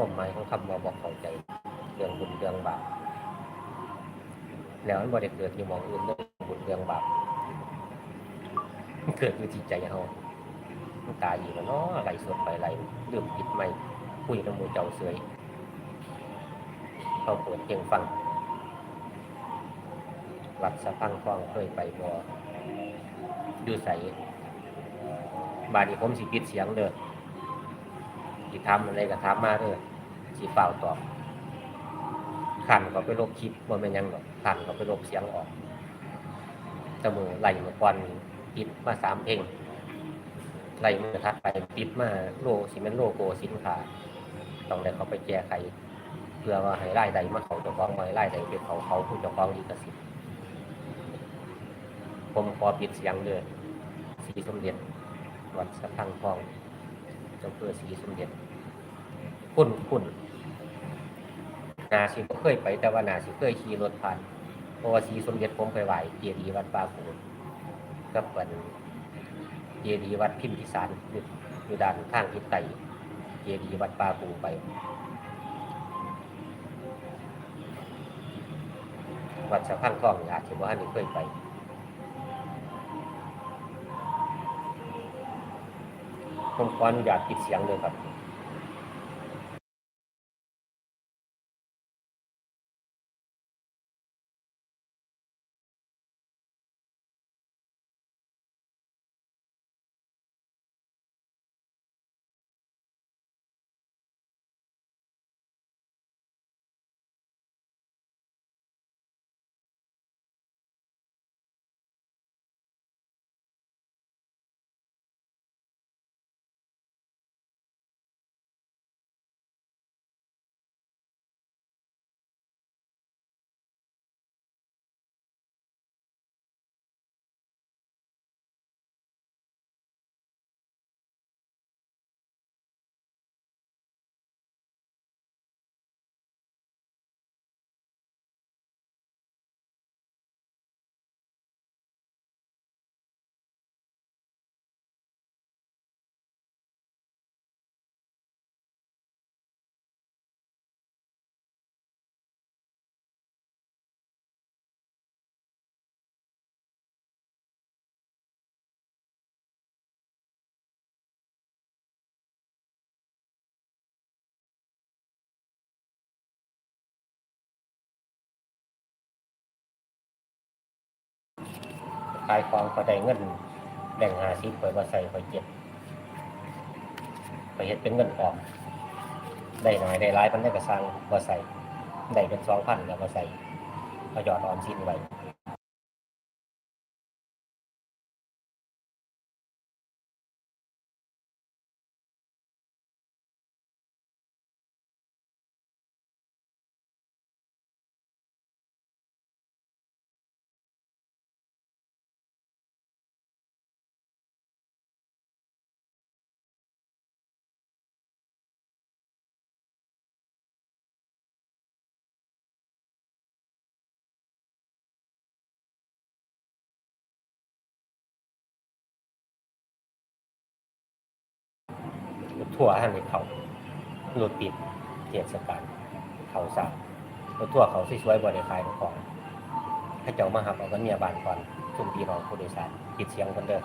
ความหมายของคำว่าบอกเข้าใจเรื่องบุญเรื่องบาปแล้วมันบ่ได้เกิดที่มองอื่นเรื่องบุญเรื่องบาปเกิดอยู่ที่ใจเฮาตายอยู่แล้วเนาะไหลสดไปไหลลืมผิดไม่คุยกับหมู่เจ้าเสยเขาเปิดเพลงฟังวัดสะพังคลองเคยไปบ่ดูใสบาดนี้ผมสิปิดเสียงเด้อสิทำอะไรก็ทำมาเด้อ สิเฝ้าตอบขันก็ไปลบคลิปบ่แม่นยังหรอกขันก็ไปลบเสียงออกแตะมือไหลมาก่อนนี่ปิดมาสามเพลงไหลมือทัดไปปิดมาโลสิแม่นโลโก้สินค้าต้องได้เขาไปแก้ไขเพื่อว่าให้รายได้มาเขาจ้าของไว้รายได้เป็นเขาเขาผู้จ้าของลิขสิทธิ์ผมขอปิดเสียงเลยสีสมเด็จวัดสะพังทองเจ้าเพื่อสีสมเด็จคุณคุณ นาสิก็เคยไปแต่ว่านาสิเคยขี่รถผ่านเพราะว่าสีสมเด็จผมไปไหวเจดีย์วัดปาปูกับเป็นเจดีย์วัดพิมพิสารอยู่ด้านข้างทิศใต้เจดีย์วัดปาปูไป วัดสะพังทองอาจจะว่านนี้เคยไปผมขออนุญาตปิดเสียงเลยครับ ขายของก็ได้เงินแบ่งหาสิบไปว่าใส่ไปเก็บไปเฮ็ดเป็นเงินออมได้หน่อยได้หลายมันได้กระซังมาใส่ได้เป็นสองพันแล้วมาใส่เอาหยอดออมสินไว้ ทั่วท่านในเขารถติดเทศกาลเขาสามรถทั่วเขาสวยๆบริคายของให้เจ้ามาหับเอากันเมียบานก่อนชุมพี่น้องผู้โดยสารปิดเสียงกันเด้อ